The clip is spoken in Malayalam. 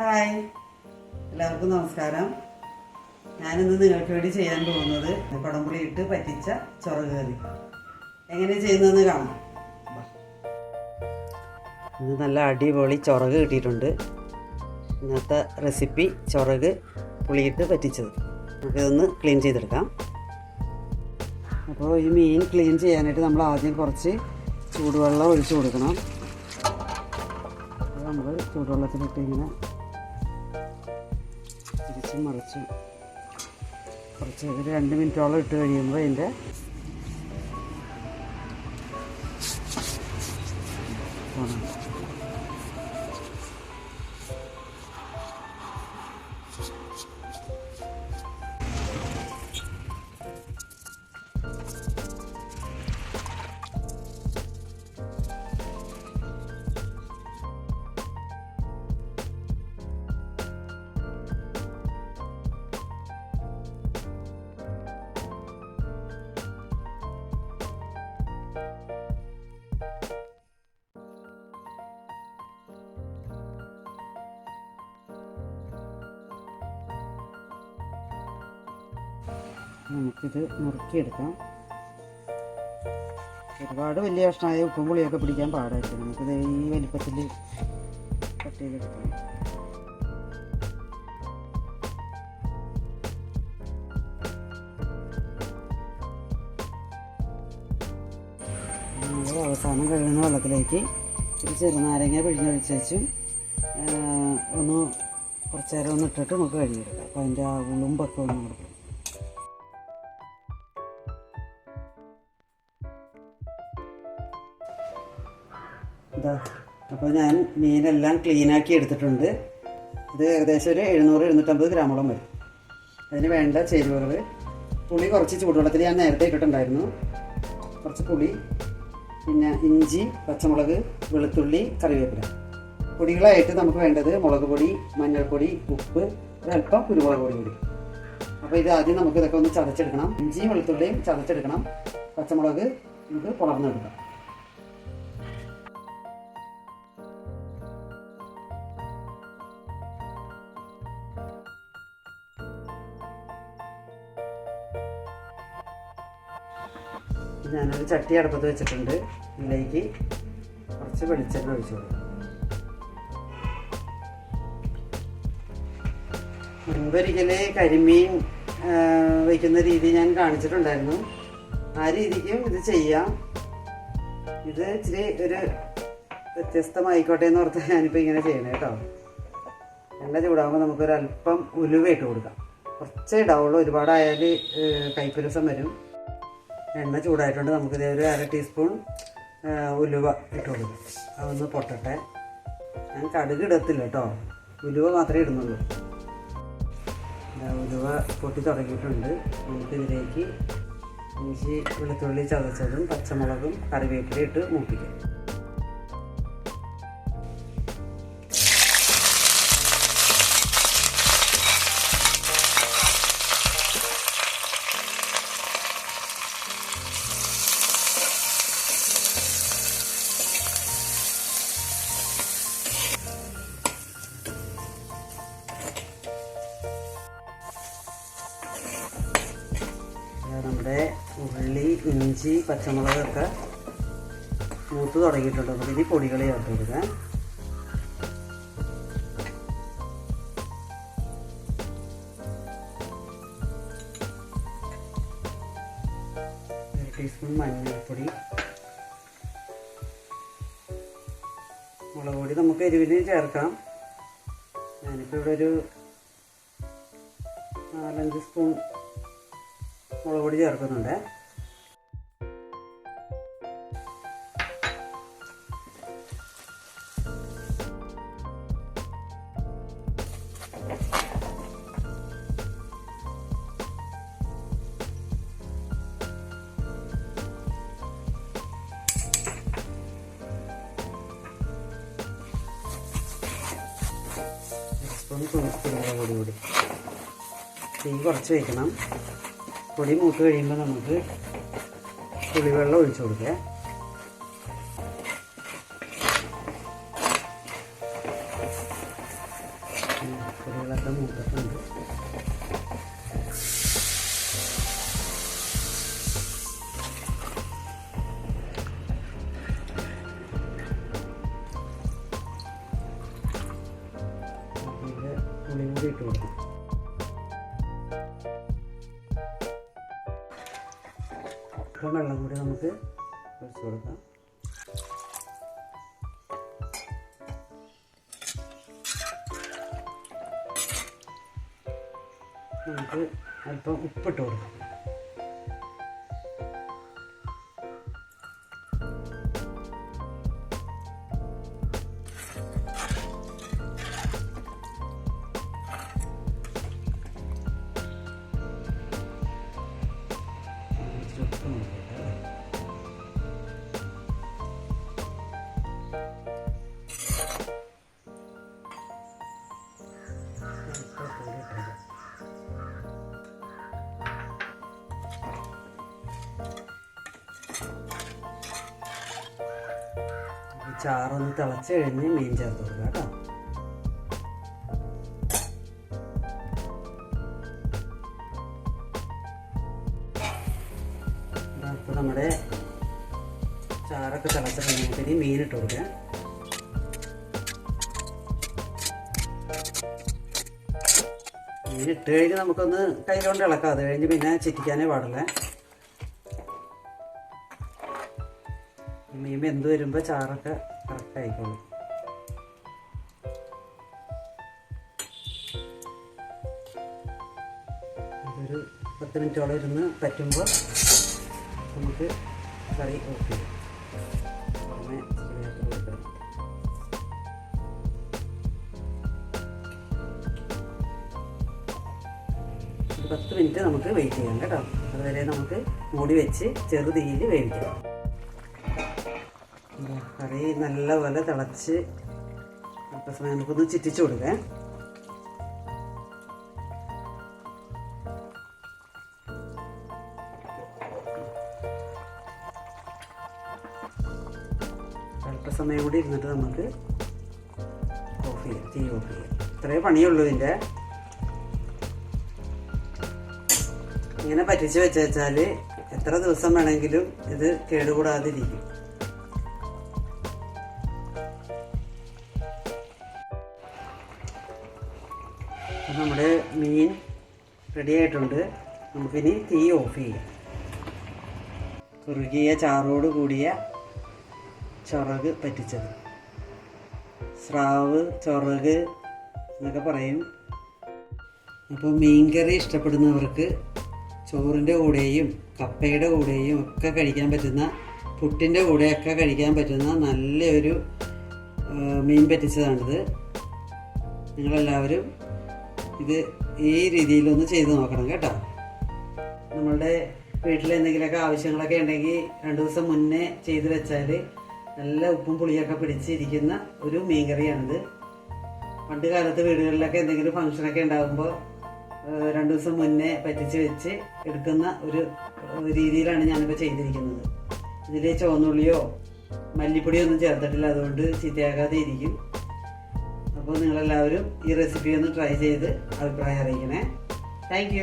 ഹായ്. എല്ലാവർക്കും നമസ്കാരം. ഞാനിന്ന് നിങ്ങൾക്ക് വേണ്ടി ചെയ്യാൻ പോകുന്നത് കുടംപുളി ഇട്ട് പറ്റിച്ച ചൊറക് കറി. എങ്ങനെ ചെയ്യുന്നതെന്ന് കാണാം. ഇത് നല്ല അടിപൊളി ചൊറക് കിട്ടിയിട്ടുണ്ട്. ഇന്നത്തെ റെസിപ്പി ചൊറക് പുളിയിട്ട് പറ്റിച്ചത്. നമുക്കിതൊന്ന് ക്ലീൻ ചെയ്തെടുക്കാം. അപ്പോൾ ഈ മീൻ ക്ലീൻ ചെയ്യാനായിട്ട് നമ്മൾ ആദ്യം കുറച്ച് ചൂടുവെള്ളം ഒഴിച്ചു കൊടുക്കണം. നമ്മൾ ചൂടുവെള്ളത്തിലിട്ട് ഇങ്ങനെ മറിച്ചും. കുറച്ച് ഒരു രണ്ട് മിനിറ്റോളം ഇട്ട് കഴിയുമ്പോൾ അതിന്റെ ഗുണം നമുക്കിത് നുറുക്കിയെടുക്കാം ഒരുപാട് വലിയ കഷ്ണമായ ഉപ്പും പുളിയൊക്കെ പിടിക്കാൻ പാടായിരിക്കും നമുക്കിത് ഈ വലിപ്പത്തിൽ കട്ട് ചെയ്തെടുക്കാം. അവസാനം കഴുകുന്ന വെള്ളത്തിലേക്ക് ഒരു ചെറുനാരങ്ങ പിഴിഞ്ഞൊഴിച്ച് ഒന്ന് കുറച്ച് നേരം ഒന്ന് ഇട്ടിട്ട് നമുക്ക് കഴുകിയെടുക്കാം. അപ്പോൾ അതിന്റെ ആ ഉളുമ്പൊക്കെ ഒന്ന് കൊടുക്കും ഇതാ. അപ്പോൾ ഞാൻ മീനെല്ലാം ക്ലീനാക്കി എടുത്തിട്ടുണ്ട്. ഇത് ഏകദേശം ഒരു എഴുന്നൂറ് എഴുന്നൂറ്റമ്പത് ഗ്രാമോളം വരും. അതിന് വേണ്ട ചേരുവകൾ പുളി കുറച്ച് ചൂടുവെള്ളത്തിൽ ഞാൻ നേരത്തെ ഇട്ടിട്ടുണ്ടായിരുന്നു. കുറച്ച് പുളി പിന്നെ ഇഞ്ചി പച്ചമുളക് വെളുത്തുള്ളി കറിവേപ്പില. പൊടികളായിട്ട് നമുക്ക് വേണ്ടത് മുളക് പൊടി മഞ്ഞൾപ്പൊടി ഉപ്പ് ഒരല്പം കുരുമുളക് പൊടി കൂടി. അപ്പോൾ ഇത് ആദ്യം നമുക്ക് ഇതൊക്കെ ഒന്ന് ചതച്ചെടുക്കണം. ഇഞ്ചിയും വെളുത്തുള്ളിയും ചതച്ചെടുക്കണം. പച്ചമുളക് നമുക്ക് പുളർന്നെടുക്കാം. ഞാനൊരു ചട്ടി അടുപ്പത്ത് വെച്ചിട്ടുണ്ട്. ഇതിലേക്ക് കുറച്ച് വെളിച്ചെണ്ണ ഒഴിച്ചു കൊടുക്കും. മുൻപൊരിക്കൽ കരിമീൻ വയ്ക്കുന്ന രീതി ഞാൻ കാണിച്ചിട്ടുണ്ടായിരുന്നു. ആ രീതിക്കും ഇത് ചെയ്യാം. ഇത് ഇച്ചിരി ഒരു വ്യത്യസ്തമായിക്കോട്ടെ എന്ന് ഓർത്ത് ഞാനിപ്പോൾ ഇങ്ങനെ ചെയ്യണേ കേട്ടോ. എണ്ണ ചൂടാകുമ്പോൾ നമുക്കൊരല്പം ഉലുവ ഇട്ട് കൊടുക്കാം. കുറച്ചേ ഇടാവുള്ളൂ. ഒരുപാടായാൽ കൈപ്പുരസം വരും. എണ്ണ ചൂടായിട്ടുണ്ട്. നമുക്കിത് ഒരു അര ടീസ്പൂൺ ഉലുവ ഇട്ട് കൊടുക്കും അതൊന്ന് പൊട്ടട്ടെ. ഞാൻ കടുക് ഇടത്തില്ല കേട്ടോ ഉലുവ മാത്രമേ ഇടുന്നുള്ളൂ. ഉലുവ പൊട്ടി തുടങ്ങിയിട്ടുണ്ട്. നമുക്കിതിലേക്ക് ഇഞ്ചി വെളുത്തുള്ളി ചതച്ചതും പച്ചമുളകും കറിവേപ്പിലയും ഇട്ട് മൂപ്പിക്കാം. ഇഞ്ചി പച്ചമുളകൊക്കെ മൂത്ത് തുടങ്ങിയിട്ടുണ്ട്. അപ്പോൾ ഇനി പൊടികൾ ചേർത്ത് കൊടുക്കാം. ടീസ്പൂൺ മഞ്ഞൾപ്പൊടി. മുളക് പൊടി നമുക്ക് എരിവിന് ചേർക്കാം. ഞാനിപ്പോൾ ഇവിടെ ഒരു നാലഞ്ച് സ്പൂൺ മുളക് പൊടി ചേർക്കുന്നുണ്ട്. സ്പൂൺ കുരുമുളക് പൊടി കൂടി. തീ കുറച്ച് വയ്ക്കണം പൊടി മൂത്ത് കഴിയുമ്പോൾ നമുക്ക് പുളിവെള്ളം ഒഴിച്ചു കൊടുക്കുക പച്ചക്കറികളൊക്കെ മൂത്തിട്ടുണ്ട്. ഇപ്പം വെള്ളം കൂടി നമുക്ക് ഒഴിച്ചു കൊടുക്കാം. നമുക്ക് അല്പം ഉപ്പിട്ട് കൊടുക്കാം. കൂടി ചാറൊന്ന് തിളച്ച് കഴിഞ്ഞ് മീൻ ചേർത്ത് കൊടുക്കാം കേട്ടോ. ചാറൊക്കെ തിളച്ച് ഇനി മീൻ ഇട്ട് കൊടുക്കുക. മീൻ ഇട്ട് കഴിഞ്ഞ് നമുക്കൊന്ന് കൈ കൊണ്ട് ഇളക്കാം. അത് കഴിഞ്ഞ് പിന്നെ ചിറ്റിക്കാനേ പാടില്ല മീൻ വെന്ത് വരുമ്പോൾ ചാറൊക്കെ കറക്റ്റ് ആയിക്കോളും. ഒരു പത്ത് മിനിറ്റോളം ഇരുന്ന് പറ്റുമ്പോൾ നമുക്ക് കറി ഓഫ് ചെയ്യാം ഒരു പത്ത് മിനിറ്റ് നമുക്ക് വെയിറ്റ് ചെയ്യാം കേട്ടോ. അതുവരെ നമുക്ക് മൂടി വെച്ച് ചെറു തീയിൽ വേവിക്കാം. കറി നല്ലപോലെ തിളച്ച് അല്പസമയം നമുക്കൊന്ന് ചിറ്റിച്ചു കൊടുക്കാം. അല്പസമയം കൂടി ഇരുന്നിട്ട് നമുക്ക് ഓഫ് ചെയ്യാം. തീ ഓഫ് ചെയ്യാം. ഇത്രയേ പണിയുള്ളൂ ഇതിന്റെ. ഇങ്ങനെ പറ്റിച്ച് വെച്ച് വെച്ചാൽ എത്ര ദിവസം വേണമെങ്കിലും ഇത് കേടുകൂടാതിരിക്കും. നമ്മുടെ മീൻ റെഡി ആയിട്ടുണ്ട്. നമുക്കിനി തീ ഓഫ് ചെയ്യാം. കുറുകിയ ചാറോട് കൂടിയ ചൊറക് പറ്റിച്ചത്. സ്രാവ് ചൊറക് എന്നൊക്കെ പറയും. അപ്പോൾ മീൻകറി ഇഷ്ടപ്പെടുന്നവർക്ക് ചോറിന്റെ കൂടെയും കപ്പയുടെ കൂടെയും ഒക്കെ കഴിക്കാൻ പറ്റുന്ന പുട്ടിന്റെ കൂടെയൊക്കെ കഴിക്കാൻ പറ്റുന്ന നല്ലൊരു മീൻ പറ്റിച്ചതാണിത്. നിങ്ങളെല്ലാവരും ഇത് ഈ രീതിയിലൊന്ന് ചെയ്ത് നോക്കണം കേട്ടോ. നമ്മളുടെ വീട്ടിൽ എന്തെങ്കിലുമൊക്കെ ആവശ്യങ്ങളൊക്കെ ഉണ്ടെങ്കിൽ രണ്ട് ദിവസം മുന്നേ ചെയ്ത് വെച്ചാൽ നല്ല ഉപ്പും പുളിയൊക്കെ പിടിച്ചിരിക്കുന്ന ഒരു മീൻകറിയാണിത്. പണ്ട് കാലത്ത് വീടുകളിലൊക്കെ എന്തെങ്കിലും ഫംഗ്ഷനൊക്കെ ഉണ്ടാകുമ്പോൾ രണ്ടു ദിവസം മുന്നേ പറ്റിച്ച് വെച്ച് എടുക്കുന്ന ഒരു രീതിയിലാണ് ഞാനിപ്പോൾ ചെയ്തിരിക്കുന്നത്. ഇതിൽ ചുവന്നുള്ളിയോ മല്ലിപ്പൊടിയോ ഒന്നും ചേർത്തിട്ടില്ല. അതുകൊണ്ട് ചീത്തയാകാതെ ഇരിക്കും. അപ്പോൾ നിങ്ങളെല്ലാവരും ഈ റെസിപ്പി ഒന്ന് ട്രൈ ചെയ്ത് അഭിപ്രായം അറിയിക്കണേ. താങ്ക്